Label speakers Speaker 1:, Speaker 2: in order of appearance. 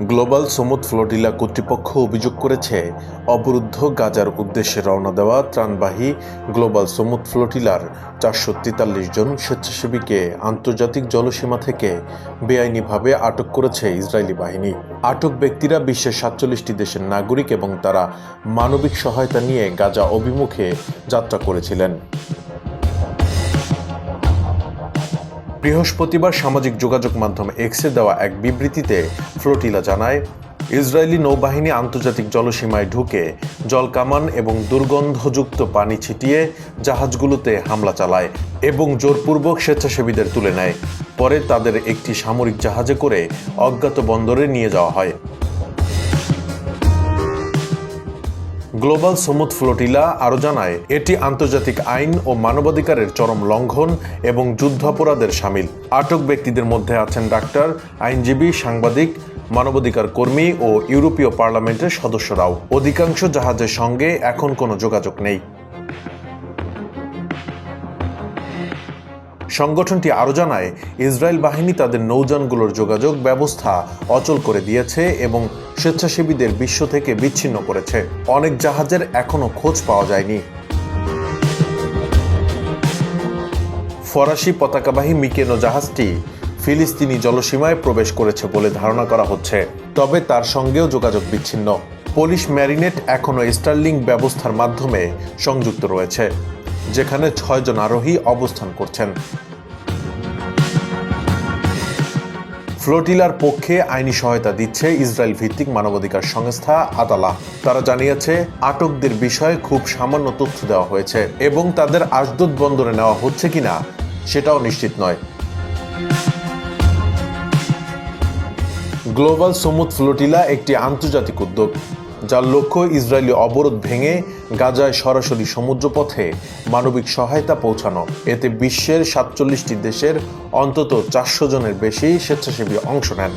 Speaker 1: Global সমুদ flotilla কর্তৃপক্ষ অভিযোগ করেছে, অবরুদ্ধ গাজার উদ্দেশ্যে রওনা দেওয়া ত্রাণবাহী গ্লোবাল সমুদ ফ্লোটিলার চারশো তেতাল্লিশ জন স্বেচ্ছাসেবীকে আন্তর্জাতিক জলসীমা থেকে বেআইনিভাবে আটক করেছে ইসরায়েলি বাহিনী। আটক ব্যক্তিরা বিশ্বের সাতচল্লিশটি দেশের নাগরিক এবং তারা মানবিক সহায়তা নিয়ে গাজা অভিমুখে যাত্রা করেছিলেন। বৃহস্পতিবার সামাজিক যোগাযোগ মাধ্যম এক্সে দেওয়া এক বিবৃতিতে ফ্লোটিলা জানায়, ইসরায়েলি নৌবাহিনী আন্তর্জাতিক জলসীমায় ঢুকে জলকামান এবং দুর্গন্ধযুক্ত পানি ছিটিয়ে জাহাজগুলোতে হামলা চালায় এবং জোরপূর্বক স্বেচ্ছাসেবীদের তুলে নেয়। পরে তাদের একটি সামরিক জাহাজে করে অজ্ঞাত বন্দরে নিয়ে যাওয়া হয়। গ্লোবাল সমুদ ফ্লোটিলা আরও জানায়, এটি আন্তর্জাতিক আইন ও মানবাধিকারের চরম লঙ্ঘন এবং যুদ্ধাপরাধের সামিল। আটক ব্যক্তিদের মধ্যে আছেন ডাক্তার, আইনজীবী, সাংবাদিক, মানবাধিকার কর্মী ও ইউরোপীয় পার্লামেন্টের সদস্যরাও। অধিকাংশ জাহাজের সঙ্গে এখন কোনো যোগাযোগ নেই। সংগঠনটি আরও জানায়, ইসরায়েল বাহিনী তাদের নৌযানগুলোর যোগাযোগ ব্যবস্থা অচল করে দিয়েছে এবং স্বেচ্ছাসেবীদের বিশ্ব থেকে বিচ্ছিন্ন করেছে। অনেক জাহাজের এখনও খোঁজ পাওয়া যায়নি। ফরাসি পতাকাবাহী মিকেনো জাহাজটি ফিলিস্তিনি জলসীমায় প্রবেশ করেছে বলে ধারণা করা হচ্ছে, তবে তার সঙ্গেও যোগাযোগ বিচ্ছিন্ন। পুলিশ ম্যারিনেট এখনও স্টার্লিং ব্যবস্থার মাধ্যমে সংযুক্ত রয়েছে। যেখানে ছয়জন আরোহী অবস্থান করছেন। ফ্লোটিলার পক্ষে আইনি সহায়তা দিচ্ছে ইসরায়েল ভিত্তিক মানবাধিকার সংস্থা আদালা তারা জানিয়েছে, আটকদের বিষয়ে খুব সামান্য তথ্য দেওয়া হয়েছে এবং তাদের আশদুদ বন্দরে নেওয়া হচ্ছে কিনা সেটাও নিশ্চিত নয়। গ্লোবাল সমুদ ফ্লোটিলা একটি আন্তর্জাতিক উদ্যোগ। যার লক্ষ্য ইসরায়েলি অবরোধ ভেঙে গাজায় সরাসরি সমুদ্রপথে মানবিক সহায়তা পৌঁছানো। এতে বিশ্বের সাতচল্লিশটি দেশের অন্তত চারশো জনের বেশি স্বেচ্ছাসেবী অংশ নেন।